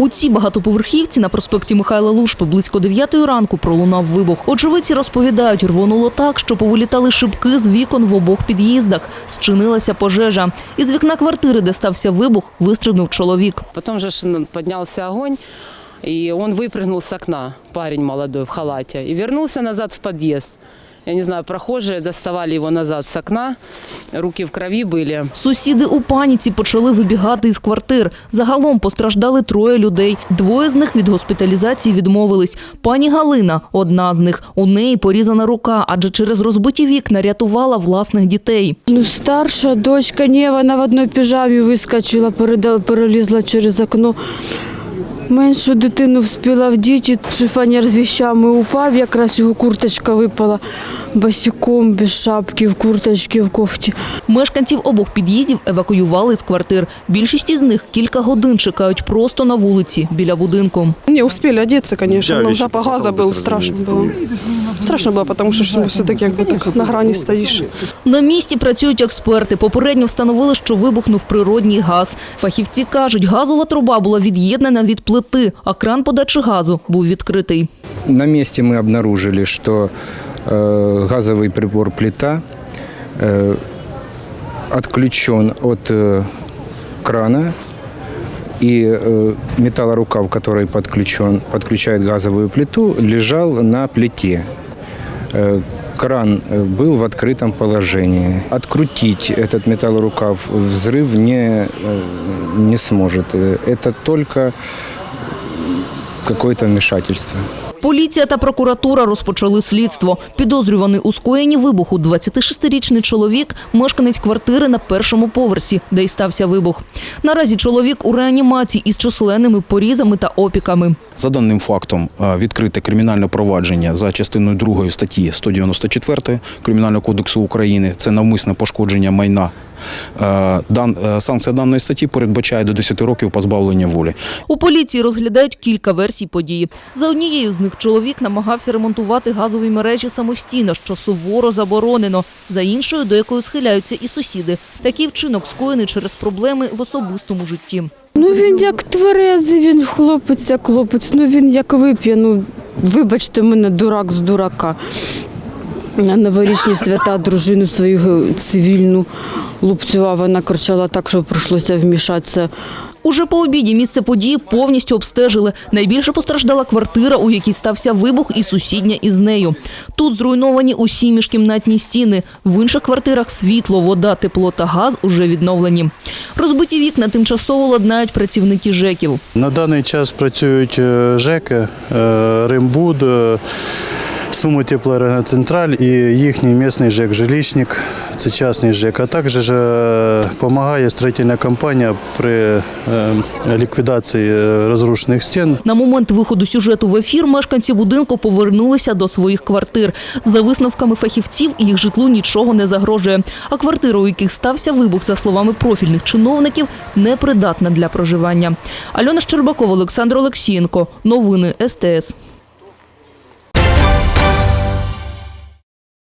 У цій багатоповерхівці на проспекті Михайла Лушпи близько 9 ранку пролунав вибух. Очевидці розповідають, рвонуло так, що повилітали шибки з вікон в обох під'їздах. Зчинилася пожежа. Із вікна квартири, де стався вибух, вистрибнув чоловік. Потом же ж, ну, поднялся огонь, и он выпрыгнул с окна, парень молодой в халате, и вернулся назад в подъезд. Я не знаю, прохожие доставали его назад с окна, руки в крови были. Сусіди у паніці почали вибігати із квартир. Загалом постраждали троє людей. Двоє з них від госпіталізації відмовились. Пані Галина – одна з них. У неї порізана рука, адже через розбиті вікна рятувала власних дітей. Ну, старша дочка, ні, вона в одній піжамі вискочила, переда- перелізла через окно. Меншу дитину вспіла в вдіти, шифонер з віщами упав, якраз його курточка випала босиком, без шапки, в курточці, в кофті. Мешканців обох під'їздів евакуювали з квартир. Більшість із них кілька годин чекають просто на вулиці, біля будинку. Не успели одеться, конечно, Да, но вещи запах газа потом был быстро страшно было. Страшно было, потому что все-таки как бы так на грани стоишь. На місці працюють експерти. Попередньо встановили, що вибухнув природній газ. Фахівці кажуть, газова труба була від'єднана від плити, а кран подачі газу був відкритий. На месте мы обнаружили, что э, газовый прибор плита э, отключен от э, крана и э, металлорукав, который подключен, подключает газовую плиту, лежал на плите. Э, кран э, был в открытом положении. Открутить этот металлорукав взрыв не, э, не сможет. Э, Это только какое-то вмешательство. Поліція та прокуратура розпочали слідство. Підозрюваний у скоєнні вибуху 26-річний чоловік, мешканець квартири на першому поверсі, де й стався вибух. Наразі чоловік у реанімації із численними порізами та опіками. За даним фактом е, відкрите кримінальне провадження за частиною 2 статті 194 Кримінального кодексу України. Це навмисне пошкодження майна. Е, дан- е, Санкція даної статті передбачає до 10 років позбавлення волі. У поліції розглядають кілька версій події. За однією з них чоловік намагався ремонтувати газові мережі самостійно, що суворо заборонено. За іншою, до якої схиляються і сусіди. Такий вчинок скоєний через проблеми в особистому житті. Ну він як тверезий, він хлопець, як хлопець, ну він як вип'є, ну вибачте мене, дурак з дурака. На новорічні свята дружину свою цивільну лупцював, вона кричала так, що прийшлося вмішатися. Уже по обіді місце події повністю обстежили. Найбільше постраждала квартира, у якій стався вибух, і сусідня із нею. Тут зруйновані усі міжкімнатні стіни. В інших квартирах світло, вода, тепло та газ уже відновлені. Розбиті вікна тимчасово ладнають працівники ЖЕКів. На даний час працюють е, ЖЕКи, е, Римбуд, е, Суми теплоенергоцентраль і їхній місний ЖЕК «Жилищник», це частний ЖЕК. А також допомагає строїтельна компанія при е, ліквідації е, розрушених стін. На момент виходу сюжету в ефір мешканці будинку повернулися до своїх квартир. За висновками фахівців, їх житлу нічого не загрожує. А квартира, у яких стався вибух, за словами профільних чиновників, непридатна для проживання. Альона Щербакова, Олександр Олексієнко. Новини СТС.